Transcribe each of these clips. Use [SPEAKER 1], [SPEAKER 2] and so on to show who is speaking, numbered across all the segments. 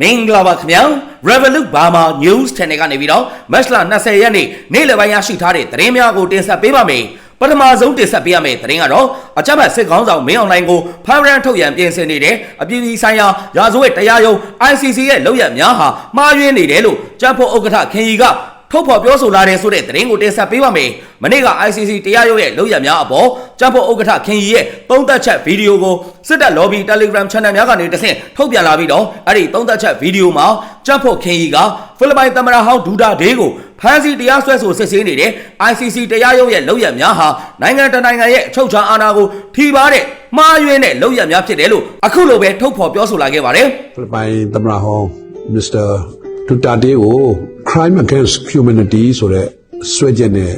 [SPEAKER 1] မင်္ဂလာပါခင်ဗျာ Revolut Burma News Channel ကနေပြီးတော့မတ်လ20ရက်နေ့နေ့လယ်ပိုင်းရရှိထားတဲ့သတင်းများကိုတင်ဆက်ပေးပါမယ်ပထမဆုံးတင်ဆက်ပေးရမယ့်သတင်းကတော့အကြမ်းဖက်စစ်ခေါင်းဆောင်မင်းအွန်လိုင်းကိုဖမ်းရန်ထုတ်ရန်ပြင်ဆင်နေတဲ့အပြည်ပြည်ဆိုင်ရာရာဇဝတ်တရားရုံး ICC ရဲ့လုပ်ရများဟာမှားယွင်းနေတယ်လို့ကြံ့ဖို့ဥက္ကဋ္ဌခင်ကြီးက ထုတ်ဖော်ပြောဆိုလာတဲ့ဆိုတဲ့သတင်းကိုတင်ဆက်ပေးပါမယ်။မနေ့က ICC တရားရုံးရဲ့လုပ်ရများအပေါ်ကြံ့ဖို့ဥက္ကဋ္ဌခင်ကြီးရဲ့သုံးသက်ချက်ဗီဒီယိုကိုစစ်တပ် lobby Telegram channel များကနေတဆင့်ထုတ်ပြန်လာပြီးတော့အဲ့ဒီသုံးသက်ချက်ဗီဒီယိုမှာကြံ့ဖို့ခင်ကြီးကဖိလစ်ပိုင်သမ္မတဟောင်းဒူဒါဒေးကိုဖမ်းဆီးတရားစွဲဆိုစစ်ဆေးနေတဲ့ ICC တရားရုံးရဲ့လုပ်ရများဟာနိုင်ငံတကာနိုင်ငံရဲ့အချုပ်အခြာအာဏာကိုထိပါတဲ့မှားယွင်းတဲ့လုပ်ရများဖြစ်တယ်လို့အခုလိုပဲထုတ်ဖော်ပြောဆိုလာခဲ့ပါတယ်။
[SPEAKER 2] ဖိလစ်ပိုင်သမ္မတဟောင်းမစ္စတာဒူတာတေကို crime against humanity ဆိုတဲ့ဆွဲချက်နဲ့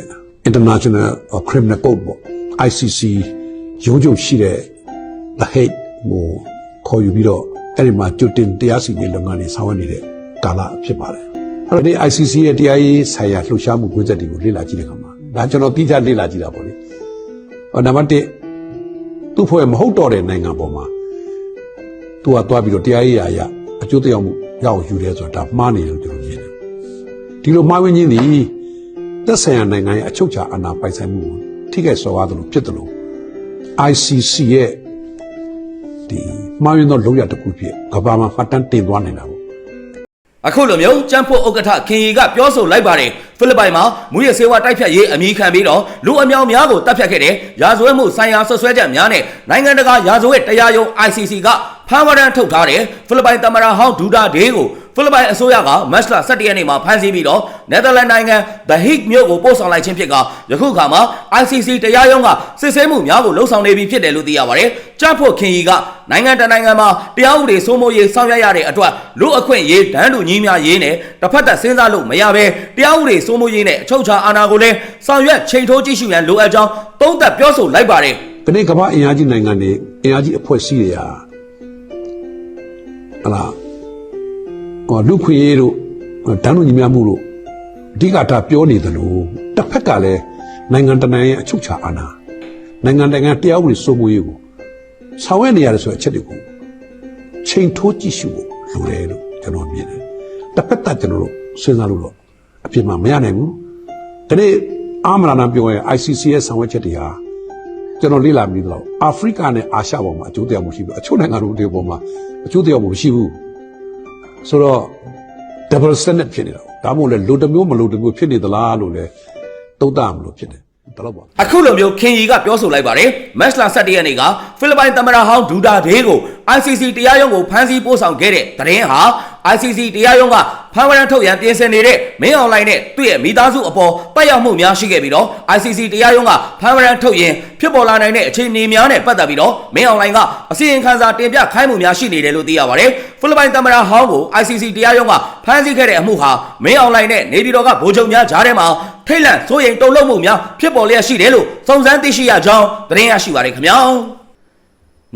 [SPEAKER 2] international criminal court ပေါ့ ICC ရုံးချုပ်ရှိတဲ့ The Hague ကိုခေါ်ယူပြီးတော့အဲ့ဒီမှာကြိုတင်တရားစီရင်လုပ်ငန်းတွေဆောင်ရွက်နေတဲ့ကာလဖြစ်ပါတယ်အဲ့တော့ဒီ ICC ရဲ့တရားရေးဆိုင်ရာလှုပ်ရှားမှုကွင်းဆက်တွေကိုလေ့လာကြည့်တဲ့အခါမှာဒါကျွန်တော်တိကျလေ့လာကြည့်တာပေါ့လေဟောနံပါတ်1သူ့ဖွဲ့မဟုတ်တော့တဲ့နိုင်ငံပေါ်မှာသူကသွားပြီးတော့တရားရေးရာအရအကျိုးတရားမှုရအောင်ယူတယ်ဆိုတာဒါမှားနေတယ်လို့ကျွန်တော်မြင်တယ် ဒီလိုမှားဝင်ခြင်းသည်သက်ဆိုင်ရာနိုင်ငံရဲ့အချုပ်အခြာအာဏာပိုင်ဆိုင်မှုကိုထိခိုက်စော်ကားသလိုဖြစ်တယ်လို့ ICC ရဲ့ဒီမှားယွင်းသောလုပ်ရတစ်ခုဖြစ်ကမ္ဘာမှာမှတ်တမ်းတင်သွားနေတာပေါ့
[SPEAKER 1] အခုလိုမျိုးကျန်းဖို့ဥက္ကဋ္ဌခင်ရီကပြောဆိုလိုက်ပါတယ်ဖိလစ်ပိုင်မှာမူရစေဝါတိုက်ဖြတ်ရေးအမိခံပြီးတော့လူအမြောက်များကိုတပ်ဖြတ်ခဲ့တဲ့ရာဇဝတ်မှုဆိုင်ရာဆွဆွဲချက်များနဲ့နိုင်ငံတကာရာဇဝတ်တရားရုံး ICC က ဖမ်းဝရမ်းထုတ်ထားတဲ့ဖိလစ်ပိုင်သမ္မတဟောင်းဒူဒါဒေးကိုဖိလစ်ပိုင်အစိုးရကမတ်လ17ရက်နေ့မှာဖမ်းဆီးပြီးတော့နယ်သာလန်နိုင်ငံ The Hague မြို့ကိုပို့ဆောင်လိုက်ခြင်းဖြစ်ကယခုခါမှာ ICC တရားရုံးကစစ်ဆေးမှုများကိုလှုံ့ဆော်နေပြီဖြစ်တယ်လို့သိရပါတယ်။ကြားဖို့ခင်ကြီးကနိုင်ငံတကာနိုင်ငံမှာတရားဥပဒေစိုးမိုးရေးဆောင်ရွက်ရတဲ့အတွက်လူအခွင့်ရေးဒန်းတူညီမျှရေးနဲ့တစ်ဖက်သက်စဉ်းစားလို့မရဘဲတရားဥပဒေစိုးမိုးရေးနဲ့အချုပ်အခြာအာဏာကိုလည်းဆောင်ရွက်ချိန်ထိုးကြည့်ရှုရန်လိုအပ်ကြောင်းသုံးသပ်ပြောဆိုလိုက်ပါတယ်။
[SPEAKER 2] ဒီနေ့ကမ္ဘာအင်အားကြီးနိုင်ငံတွေအင်အားကြီးအဖွဲ့အစည်းတွေဟာ ဟလာဟောလူခွင့်ရေးတို့ဒန်းလူညီမျှမှုတို့အဓိကထားပြောနေတယ်လို့တစ်ဖက်ကလည်းနိုင်ငံတကာရဲ့အချုပ်အခြာအာဏာနိုင်ငံတကာတရားဥပဒေစိုးမိုးရေးကိုဆောင်ရွက်နေရတယ်ဆိုတဲ့အချက်တွေကိုချိန်ထိုးကြည့်ရှုဖို့လိုတယ်လို့ကျွန်တော်မြင်တယ်တစ်ဖက်သက်ကျွန်တော်တို့စဉ်းစားလို့တော့အပြစ်မှမရနိုင်ဘူးဒီနေ့အာမရဏပြောရင် ICC ရဲ့ဆောင်ရွက်ချက်တွေဟာကျွန်တော်လေ့လာမိတော့အာဖရိကနဲ့အာရှပေါ်မှာအကျိုးတရားမှုရှိဘူးအချို့နိုင်ငံတို့တွေပေါ်မှာ အကျိုးတရားမှုမရှိဘူးဆိုတော့ double standard ဖြစ်နေတာဒါမှမဟုတ်လေလိုတစ်မျိုးမလိုတစ်မျိုးဖြစ်နေသလားလို့လေသုံးသပ်မလို့ဖြစ်တယ် ဒါတော့ပါ
[SPEAKER 1] အခုလိုမျိုးခင်ရီကပြောဆိုလိုက်ပါတယ်မတ်လ17ရက်နေ့ကဖိလစ်ပိုင်သမ္မတဟောင်းဒူဒါဒေးကို ICC တရားရုံးကိုဖမ်းဆီးပို့ဆောင်ခဲ့တဲ့သတင်းဟာ ICC တရားရုံးကဖမ်းဝရမ်းထုတ်ရန်ပြင်ဆင်နေတဲ့မင်းအွန်လိုင်းနဲ့သူ့ရဲ့မိသားစုအပေါ်ပတ်ရောက်မှုများရှိခဲ့ပြီးတော့ ICC တရားရုံးကဖမ်းဝရမ်းထုတ်ရင်ဖြစ်ပေါ်လာနိုင်တဲ့အခြေအနေများနဲ့ပတ်သက်ပြီးတော့မင်းအွန်လိုင်းကအစီရင်ခံစာတင်ပြခိုင်းမှုများရှိနေတယ်လို့သိရပါတယ်ဖိလစ်ပိုင်သမ္မတဟောင်းကို ICC တရားရုံးကဖမ်းဆီးခဲ့တဲ့အမှုဟာမင်းအွန်လိုင်းနဲ့နေပြည်တော်ကဗိုလ်ချုပ်များကြားထဲမှာ ထိတ်လန့်စိုးရိမ်တုန်လှုပ်မှုများဖြစ်ပေါ်လျက်ရှိတယ်လို့စုံစမ်းသိရှိရကြောင်းသတင်းရရှိပါတယ်ခင်ဗျာ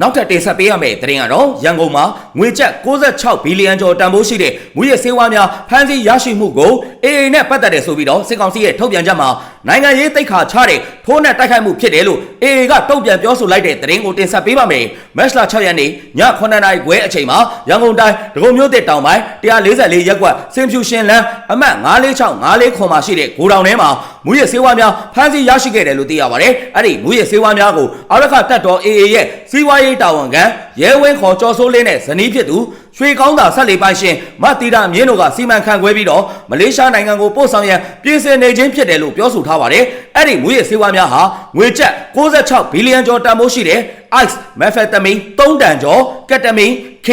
[SPEAKER 1] နောက်ထပ်တင်ဆက်ပေးရမယ့်သတင်းကတော့ရန်ကုန်မှာငွေကျပ်66ဘီလီယံကျော်တန်ဖိုးရှိတဲ့မူရစေဝါများဖမ်းဆီးရရှိမှုကို AA နဲ့ပတ်သက်တယ်ဆိုပြီးတော့စစ်ကောင်စီရဲ့ထုတ်ပြန်ချက်မှာနိုင်ငံရေးတိတ်ခါချတဲ့ထိုးနှက်တိုက်ခိုက်မှုဖြစ်တယ်လို့ AA ကတုံ့ပြန်ပြောဆိုလိုက်တဲ့သတင်းကိုတင်ဆက်ပေးပါမယ်။မတ်လ6ရက်နေ့ည9:00နာရီခွဲအချိန်မှာရန်ကုန်တိုင်းဒဂုံမြို့သစ်တောင်ပိုင်း144ရပ်ကွက်စင်ဖြူရှင်လန်းအမှတ်946 946ခွန်မှာရှိတဲ့ဂိုဒေါင်ထဲမှာမူရစေဝါများဖမ်းဆီးရရှိခဲ့တယ်လို့သိရပါတယ်။အဲ့ဒီမူရစေဝါများကိုအာရခတက်တော် AA ရဲ့စီးပွားရေးတာဝန်ခံရဲဝင်းခေါ်ကျော်စိုးလင်းနဲ့ဇနီးဖြစ်သူရွှေကောင်းသာဆက်လေပိုင်ရှင်မတီတာမြင်းတို့ကစီမံခန့်ခွဲပြီးတော့မလေးရှားနိုင်ငံကိုပို့ဆောင်ရန်ပြင်ဆင်နေခြင်းဖြစ်တယ်လို့ပြောဆိုထားပါတယ်။အဲ့ဒီမူရစေဝါများဟာငွေကျပ်66ဘီလီယံကျော်တန်ဖိုးရှိတဲ့ ice methamphetamine 3တန်ကျော် ketamine K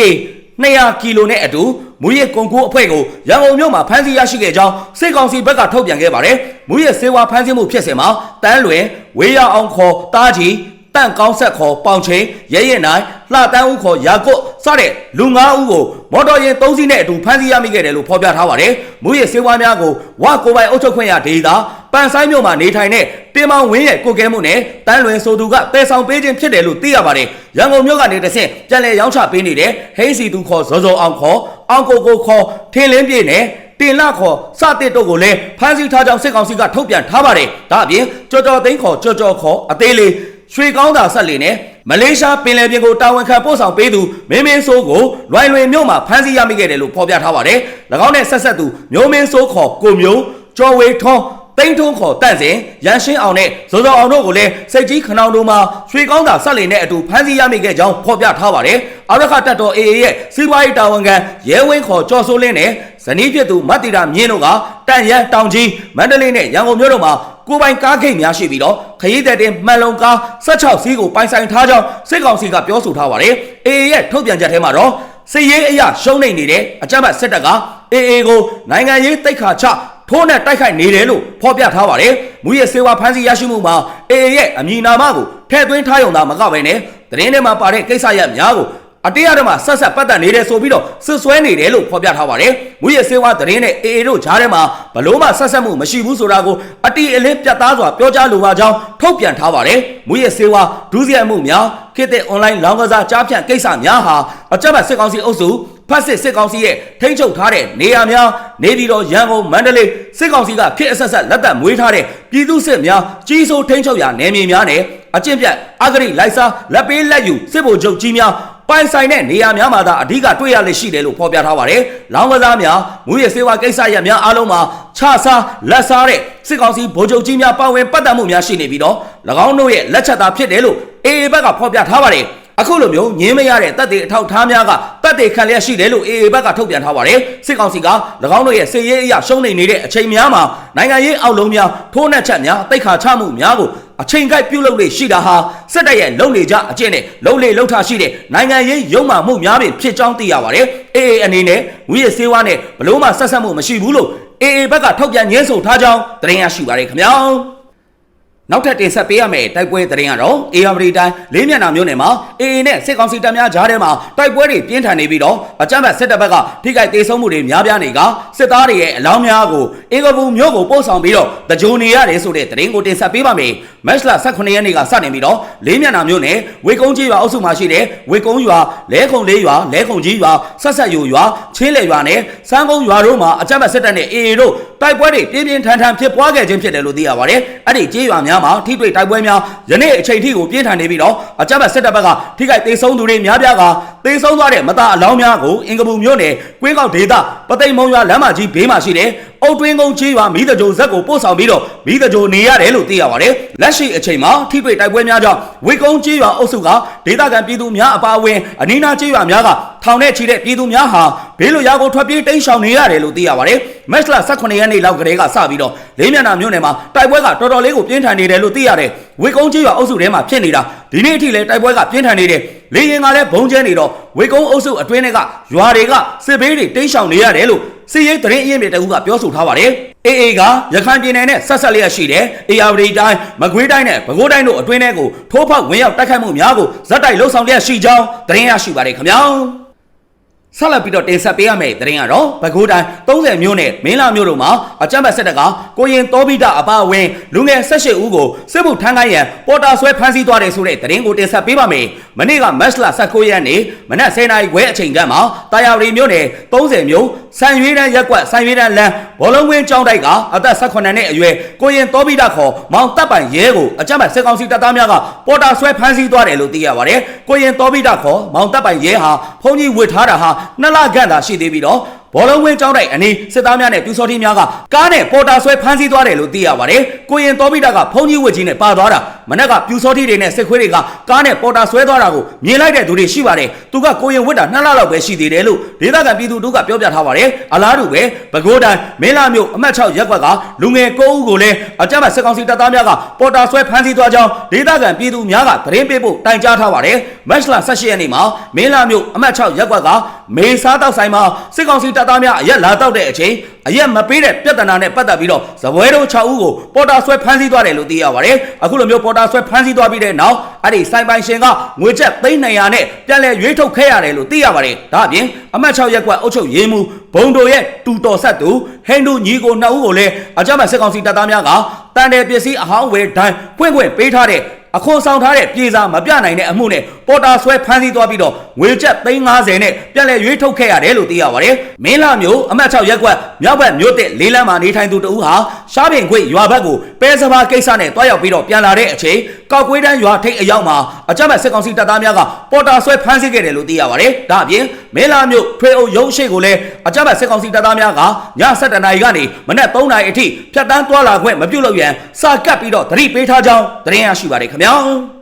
[SPEAKER 1] 200ကီလိုနဲ့အတူမူရစ်ကွန်ကိုအဖွဲ့ကိုရန်ကုန်မြို့မှာဖမ်းဆီးရရှိခဲ့ကြောင်းစစ်ကောင်စီဘက်ကထုတ်ပြန်ခဲ့ပါတယ်။မူရစ်စေဝါဖမ်းဆီးမှုဖြစ်စဉ်မှာတန်းလွင်ဝေးရအောင်ခေါ်တားကြီး တန့်ကောင်းဆက်ခေါ်ပေါင်ချင်းရဲရဲနိုင်လှတန်းဦးခေါ်ရာကွတ်စတဲ့လူ၅ဦးကိုမော်တော်ယာဉ်၃စီးနဲ့အတူဖမ်းဆီးရမိခဲ့တယ်လို့ဖော်ပြထားပါတယ်။မူရစ်စေဝါများကိုဝကိုပိုင်အုပ်ချုပ်ခွင့်ရဒေသပန်ဆိုင်မြို့မှာနေထိုင်တဲ့တင်မောင်ဝင်းရဲ့ကိုကဲမှုနဲ့တန်းလွင်ဆိုသူကတဲဆောင်ပေးခြင်းဖြစ်တယ်လို့သိရပါတယ်။ရန်ကုန်မြို့ကနေတဆင့်ပြန်လည်ရောင်းချပေးနေတဲ့ဟိန်းစီသူခေါ်ဇော်ဇော်အောင်ခေါ်အောင်ကိုကိုခေါ်ထင်းလင်းပြေနဲ့တင်လခေါ်စတဲ့တို့ကိုလည်းဖမ်းဆီးထားကြောင်းစစ်ကောင်စီကထုတ်ပြန်ထားပါတယ်။ဒါအပြင်ကြော်ကြော်သိန်းခေါ်ကြော်ကြော်ခေါ်အသေးလေး ရွှေကောင်းသာဆက်လေနဲ့မလေးရှားပင်လယ်ပြင်ကိုတာဝန်ခံပို့ဆောင်ပေးသူမင်းမင်းစိုးကိုလွိုင်လွင်မြို့မှာဖမ်းဆီးရမိခဲ့တယ်လို့ဖော်ပြထားပါတယ်။၎င်းနဲ့ဆက်ဆက်သူမျိုးမင်းစိုးခေါ်ကိုမျိုးကျော်ဝေထွန်း တိန်ထုံးခေါ်တန့်စင်ရန်ရှင်းအောင်နဲ့ဇော်ဇော်အောင်တို့ကိုလည်းစိတ်ကြီးခဏောင်တို့မှာရွှေကောင်းသာဆက်လည်နဲ့အတူဖမ်းဆီးရမိခဲ့ကြောင်းဖော်ပြထားပါတယ်။အာရခတက်တော် AA ရဲ့စီးပွားရေးတာဝန်ခံရဲဝင်းခေါ်ကျော်စိုးလင်းနဲ့ဇနီးဖြစ်သူမတ်တီတာမြင်းတို့ကတန်ရန်တောင်ကြီးမန္တလေးနဲ့ရန်ကုန်မြို့တို့မှာကိုယ်ပိုင်ကားဂိတ်များရှိပြီးတော့ခရီးသည်တင်မှန်လုံကား16စီးကိုပိုင်ဆိုင်ထားကြောင်းစစ်ကောင်စီကပြောဆိုထားပါတယ်။ AA ရဲ့ထုတ်ပြန်ချက်ထဲမှာတော့စစ်ရေးအရာရှုံးနေနေတဲ့အကြမ်းဖက်စစ်တပ်က AA ကိုနိုင်ငံရေးတိတ်ခါချ ထိုးနဲ့တိုက်ခိုက်နေတယ်လို့ဖော်ပြထားပါတယ်။မူရစေဝါဖမ်းဆီးရရှိမှုမှာ AA ရဲ့အမည်နာမကိုထည့်သွင်းထားရုံသာမကဘဲနဲ့သတင်းထဲမှာပါတဲ့ကိစ္စရပ်များကိုအတေးရတော့မှဆက်ဆက်ပတ်သက်နေတယ်ဆိုပြီးတော့ဆွဆွဲနေတယ်လို့ဖော်ပြထားပါတယ်။မူရစေဝါသတင်းနဲ့ AA တို့ကြားထဲမှာဘလို့မှဆက်ဆက်မှုမရှိဘူးဆိုတာကိုအတီအလင်းပြတ်သားစွာပြောကြားလိုပါကြောင်းထုတ်ပြန်ထားပါတယ်။မူရစေဝါဒုစရိုက်မှုများခေတ်သစ် online လောင်းကစားကြားဖြန့်ကိစ္စများဟာအကြမ်းဖက်စစ်ကောင်စီအုပ်စု ဖက်စစ်စစ်ကောင်စီရဲ့ထိန်းချုပ်ထားတဲ့နေရာများနေပြည်တော်ရန်ကုန်မန္တလေးစစ်ကောင်စီကခေတ်အဆက်ဆက်လက်သက်မွေးထားတဲ့ပြည်သူစစ်များကြီးစိုးထိန်းချုပ်ရာနယ်မြေများနဲ့အကျင့်ပြတ်အဂရိလိုက်စားလက်ပေးလက်ယူစစ်ဗိုလ်ချုပ်ကြီးများပိုင်ဆိုင်တဲ့နေရာများမှာသာအဓိကတွေ့ရလိမ့်ရှိတယ်လို့ဖော်ပြထားပါတယ်။လောင်းကစားများငွေရစေဝါကိစ္စရပ်များအားလုံးမှာခြားစားလက်စားတဲ့စစ်ကောင်စီဗိုလ်ချုပ်ကြီးများပါဝင်ပတ်သက်မှုများရှိနေပြီးတော့၎င်းတို့ရဲ့လက်ချက်သာဖြစ်တယ်လို့အေအေဘက်ကဖော်ပြထားပါတယ်။ အခုလိုမျိုးငင်းမရတဲ့တပ်တွေအထောက်ထားများကတပ်တွေခံလျက်ရှိတယ်လို့ AA ဘက်ကထုတ်ပြန်ထားပါတယ်စစ်ကောင်စီက၎င်းတို့ရဲ့စစ်ရေးအရာရှုံးနေနေတဲ့အချိန်များမှာနိုင်ငံရေးအောက်လုံးများထိုးနှက်ချက်များတိတ်ခါချမှုများကိုအချိန်ကိုက်ပြုလုပ်လေရှိတာဟာစစ်တပ်ရဲ့လုံနေကြအကျင့်နဲ့လုံလေလုံထားရှိတဲ့နိုင်ငံရေးရုံမှမှုများပင်ဖြစ်ကြောင်းသိရပါတယ် AA အနေနဲ့ဝိရစေးဝါနဲ့ဘလို့မှဆက်ဆက်မှုမရှိဘူးလို့ AA ဘက်ကထုတ်ပြန်ညင်းဆိုထားကြောင်းသတင်းရရှိပါတယ်ခင်ဗျာ နောက်ထပ်တင်ဆက်ပေးရမယ့်တိုက်ပွဲသတင်းကတော့ AR တိုင်းလေးမျက်နှာမျိုးနယ်မှာ AA နဲ့စစ်ကောင်စီတပ်များကြားထဲမှာတိုက်ပွဲတွေပြင်းထန်နေပြီးတော့အကြမ်းဖက်စစ်တပ်ဘက်ကထိခိုက်ဒေဆုံးမှုတွေများပြားနေကစစ်သားတွေရဲ့အလောင်းများကိုအင်္ဂပူမျိုးကိုပို့ဆောင်ပြီးတော့တကြိုနေရတယ်ဆိုတဲ့သတင်းကိုတင်ဆက်ပေးပါမယ်။မက်လ18ရက်နေ့ကစတင်ပြီးတော့လေးမျက်နှာမျိုးနယ်ဝေကုန်းကြီးရွာအုပ်စုမှာရှိတဲ့ဝေကုန်းရွာလဲခုံလေးရွာလဲခုံကြီးရွာဆက်ဆက်ယူရွာချင်းလေရွာနဲ့စမ်းကုန်းရွာတို့မှာအကြမ်းဖက်စစ်တပ်နဲ့ AA တို့တိုက်ပွဲတွေပြင်းပြင်းထန်ထန်ဖြစ်ပွားခဲ့ခြင်းဖြစ်တယ်လို့သိရပါတယ်။အဲ့ဒီကြေးရွာများမှာထိတွေ့တိုက်ပွဲများယနေ့အချိန်ထိကိုပြင်းထန်နေပြီးတော့အကြမ်းဖက်စစ်တပ်ဘက်ကထိခိုက်ဒေဆုံးသူတွေများပြားကဒေဆုံးသွားတဲ့မသားအလောင်းများကိုအင်္ဂပူမြို့နယ်ကွင်းကောက်ဒေသပသိမ်မုံရွာလမ်းမကြီးဘေးမှာရှိတဲ့အုတ်တွင်းကုန်းကြေးရွာမိသကြိုဇက်ကိုပို့ဆောင်ပြီးတော့မိသကြိုနေရတယ်လို့သိရပါတယ်။လက်ရှိအချိန်မှာထိတွေ့တိုက်ပွဲများကြောင့်ဝေကုန်းကြေးရွာအုပ်စုကဒေသခံပြည်သူများအပါအဝင်အနီးနားကြေးရွာများကထောင်ထဲချီတဲ့ပြည်သူများဟာဘေးလွတ်ရာကိုထွက်ပြေးတိမ်းရှောင်နေရတယ်လို့သိရပါတယ်။မက်လ18ရက်နေ့လောက်ကလေးကစပြီးတော့လေးမျက်နှာမြို့နယ်မှာတိုက်ပွဲကတော်တော်လေးကိုပြင်းထန်နေတယ်လို့သိရတယ်။ ဝေကုန်းကြေးရွာအုပ်စုထဲမှာဖြစ်နေတာဒီနေ့အထိလည်းတိုက်ပွဲကပြင်းထန်နေတယ်။လေရင်ကလည်းဘုံကျဲနေတော့ဝေကုန်းအုပ်စုအတွင်းတွေကရွာတွေကစစ်ဘေးတွေတိမ်းရှောင်နေရတယ်လို့စစ်ရေးသတင်းအရင်းမြစ်တအူးကပြောဆိုထားပါတယ်။ AA ကရခိုင်ပြည်နယ်နဲ့ဆက်ဆက်လျက်ရှိတဲ့ AR တိုင်းမကွေးတိုင်းနဲ့ပဲခူးတိုင်းတို့အတွင်းထဲကိုထိုးဖောက်ဝင်ရောက်တိုက်ခိုက်မှုများကိုဇက်တိုက်လှုပ်ဆောင်လျက်ရှိကြောင်းသတင်းရရှိပါတယ်ခင်ဗျာ။ ဆက်လက်ပြီးတော့တင်ဆက်ပေးရမယ့်သတင်းကတော့ပဲခူးတိုင်း30မြို့နယ်မင်းလာမြို့တို့မှာအကြမ်းဖက်စစ်တပ်ကကိုရင်တောပိတအပါအဝင်လူငယ်18ဦးကိုစစ်မှုထမ်းခိုင်းရန်ပေါ်တာဆွဲဖမ်းဆီးသွားတယ်ဆိုတဲ့သတင်းကိုတင်ဆက်ပေးပါမယ်။ မနေ့ကမက်စလာ19ရက်နေ့မနက်10:00နာရီခွဲအချိန်ကမှတာယာရီမြို့နယ်30မြို့စံရွေးတန်းရက်ကွက်စံရွေးတန်းလမ်းဘောလုံးဝင်းကျောင်းတိုက်ကအသက်18နှစ်အရွယ်ကိုရင်တောပိတခေါ်မောင်တပ်ပိုင်ရဲကိုအကြမ်းဖက်စစ်ကောင်စီတပ်သားများကပေါ်တာဆွဲဖမ်းဆီးသွားတယ်လို့သိရပါတယ်။ကိုရင်တောပိတခေါ်မောင်တပ်ပိုင်ရဲဟာဖုန်ကြီးဝစ်ထားတာဟာနှစ်လခန့်သာရှိသေးပြီးတော့ဘောလုံးဝင်းကျောင်းတိုက်အနီးစစ်သားများနဲ့ပြူစောတိများကကားနဲ့ပေါ်တာဆွဲဖမ်းဆီးသွားတယ်လို့သိရပါတယ်။ကိုရင်တော်ပိတာကဖုန်ကြီးဝစ်ကြီးနဲ့ပါသွားတာမနက်ကပြူစောတိတွေနဲ့စစ်ခွေးတွေကကားနဲ့ပေါ်တာဆွဲသွားတာကိုမြင်လိုက်တဲ့သူတွေရှိပါတယ်။သူကကိုရင်ဝစ်တာနှစ်လလောက်ပဲရှိသေးတယ်လို့ဒေသခံပြည်သူတို့ကပြောပြထားပါတယ်။အလားတူပဲပဲခူးတိုင်းမင်းလာမြို့အမှတ်6ရပ်ကွက်ကလူငယ်9ဦးကိုလည်းအကြမ်းဖက်စစ်ကောင်စီတပ်သားများကပေါ်တာဆွဲဖမ်းဆီးသွားကြောင်းဒေသခံပြည်သူများကသတင်းပေးဖို့တိုင်ကြားထားပါတယ်။မက်လ18ရက်နေ့မှာမင်းလာမြို့အမှတ်6ရပ်ကွက်က မေစားတောက်ဆိုင်မှာစစ်ကောင်စီတပ်သားများအရက်လာတောက်တဲ့အချိန်အရက်မပေးတဲ့ပြဿနာနဲ့ပတ်သက်ပြီးတော့ဇပွဲတို့6ဦးကိုပေါ်တာဆွဲဖမ်းဆီးသွားတယ်လို့သိရပါတယ်။အခုလိုမျိုးပေါ်တာဆွဲဖမ်းဆီးသွားပြီးတဲ့နောက်အဲ့ဒီစိုင်ပိုင်ရှင်ကငွေကျပ်300နဲ့ပြန်လဲရွေးထုတ်ခဲ့ရတယ်လို့သိရပါတယ်။ဒါအပြင်အမှတ်6ရက်ကွက်အုပ်ချုပ်ရေးမှူးဘုံတို့ရဲ့တူတော်ဆက်သူဟိန္ဒူညီကိုနှစ်ဦးကိုလည်းအကြမ်းဖက်စစ်ကောင်စီတပ်သားများကတန်တယ်ပစ္စည်းအဟောင်းဝယ်ဒိုင်းဖွင့်ခွင့်ပေးထားတဲ့ အခွန်ဆောင်ထားတဲ့ပြည်စာမပြနိုင်တဲ့အမှုနဲ့ပေါ်တာဆွဲဖမ်းဆီးသွားပြီးတော့ငွေကျပ်350နဲ့ပြန်လည်ရွေးထုတ်ခဲ့ရတယ်လို့သိရပါတယ်။မင်းလာမျိုးအမှတ်6ရက်ကွက်မြောက်ဘက်မြို့တစ်လေးလမ်းမှာနေထိုင်သူတဦးဟာရှားပင်ခွေရွာဘက်ကိုပဲစဘာကိစ္စနဲ့တွားရောက်ပြီးတော့ပြန်လာတဲ့အချိန် ကောက်ကွေးတန်းရွာထိပ်အရောက်မှာအကြမ်းဖက်စစ်ကောင်စီတပ်သားများကပေါ်တာဆွဲဖမ်းဆီးခဲ့တယ်လို့သိရပါတယ်။ဒါအပြင်မဲလာမြို့ထွေအုပ်ရုံးရှိကိုလည်းအကြမ်းဖက်စစ်ကောင်စီတပ်သားများကည7:00နာရီကနေမနက်3:00နာရီအထိဖြတ်တန်းသွားလာခွင့်မပြုလုပ်ရန်စာကပ်ပြီးတော့သတိပေးထားကြောင်းသတင်းရရှိပါတယ်ခင်ဗျာ။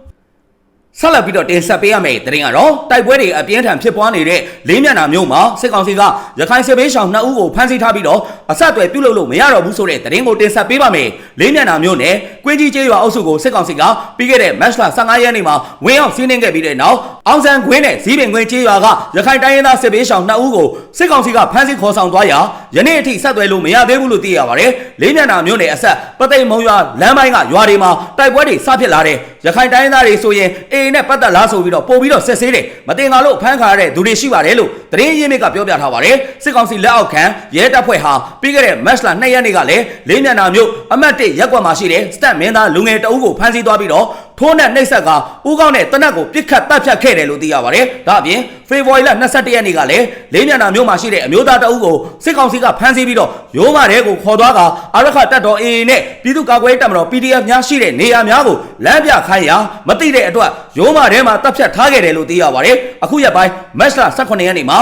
[SPEAKER 1] ဆက်လက်ပြီးတော့တင်ဆက်ပေးရမယ့်သတင်းကတော့တိုက်ပွဲတွေအပြင်းထန်ဖြစ်ပွားနေတဲ့လေးမျက်နှာမြို့မှာစစ်ကောင်စီကရခိုင်စစ်ဘေးရှောင်2ဦးကိုဖမ်းဆီးထားပြီးတော့အဆက်အသွယ်ပြုလုပ်လို့မရတော့ဘူးဆိုတဲ့သတင်းကိုတင်ဆက်ပေးပါမယ်။လေးမျက်နှာမြို့နယ်ကွင်းကြီးကျေးရွာအုပ်စုကိုစစ်ကောင်စီကပြီးခဲ့တဲ့မတ်လ15ရက်နေ့မှာဝင်းအောင်စီးနှင်းခဲ့ပြီးတဲ့နောက် အောင်ဆန်ခွင်းနဲ့ဇီးပင်ခွင်းကျေးရွာကရခိုင်တိုင်းရင်းသားစစ်ဘေးရှောင်2ဦးကိုစစ်ကောင်စီကဖမ်းဆီးခေါ်ဆောင်သွားရာယနေ့အထိဆက်သွယ်လို့မရသေးဘူးလို့သိရပါတယ်။လေးမျက်နှာမြို့နယ်အဆက်ပသိမ်မုံရွာလမ်းပိုင်းကရွာတွေမှာတိုက်ပွဲတွေစဖြစ်လာတဲ့ရခိုင်တိုင်းရင်းသားတွေဆိုရင်အေအေနဲ့ပတ်သက်လားဆိုပြီးတော့ပို့ပြီးတော့ဆက်ဆေးတယ်မတင်ကားလို့ဖမ်းခါရတဲ့သူတွေရှိပါတယ်လို့သတင်းရင်းမြစ်ကပြောပြထားပါတယ်စစ်ကောင်စီလက်အောက်ခံရဲတပ်ဖွဲ့ဟာပြီးခဲ့တဲ့မတ်လ2ရက်နေ့ကလည်းလေးမျက်နှာမြို့အမတ်1ရက်ကွက်မှာရှိတဲ့စတက်မင်းသားလူငယ်တအုပ်ကိုဖမ်းဆီးသွားပြီးတော့ ထိုးနဲ့နှိပ်ဆက်ကဦးကောင်းနဲ့တနက်ကိုပြစ်ခတ်တပ်ဖြတ်ခဲ့တယ်လို့သိရပါတယ်ဒါအပြင်ဖေဖော်ဝါရီလ22ရက်နေ့ကလည်းလေးမျက်နှာမြို့မှာရှိတဲ့အမျိုးသားတအုပ်ကိုစစ်ကောင်စီကဖမ်းဆီးပြီးတော့ရိုးမာတဲ့ကိုခေါ်သွားကအာရခတပ်တော် AA နဲ့ပြည်သူ့ကာကွယ်ရေးတပ်မတော် PDF များရှိတဲ့နေရာများကိုလမ်းပြခိုင်းရာမသိတဲ့အတွက်ရိုးမာထဲမှာတပ်ဖြတ်ထားခဲ့တယ်လို့သိရပါတယ်အခုရက်ပိုင်းမတ်လ18ရက်နေ့မှာ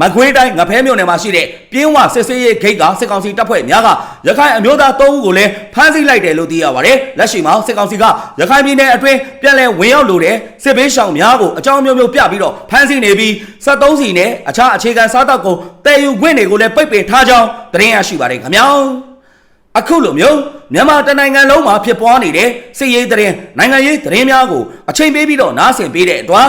[SPEAKER 1] မကွေးတိုင်းငဖဲမြို့နယ်မှာရှိတဲ့ပြင်းဝစစ်စေးရေးဂိတ်ကစစ်ကောင်စီတပ်ဖွဲ့များကရခိုင်အမျိုးသား၃ဦးကိုလည်းဖမ်းဆီးလိုက်တယ်လို့သိရပါတယ်။လက်ရှိမှာစစ်ကောင်စီကရခိုင်ပြည်နယ်အတွင်းပြန်လည်ဝင်ရောက်လိုတဲ့စစ်ဘေးရှောင်များကိုအကြောင်းမျိုးမျိုးပြပြီးတော့ဖမ်းဆီးနေပြီး73စီနဲ့အခြားအခြေခံစားတောက်ကိုတည်ယူခွင့်တွေကိုလည်းပိတ်ပင်ထားကြောင်းသတင်းရရှိပါတယ်ခင်ဗျာ။အခုလိုမျိုးမြန်မာတနိုင်ငံလုံးမှာဖြစ်ပွားနေတဲ့စစ်ရေးသတင်းနိုင်ငံရေးသတင်းများကိုအချိန်ပေးပြီးတော့နားဆင်ပေးတဲ့အတွက်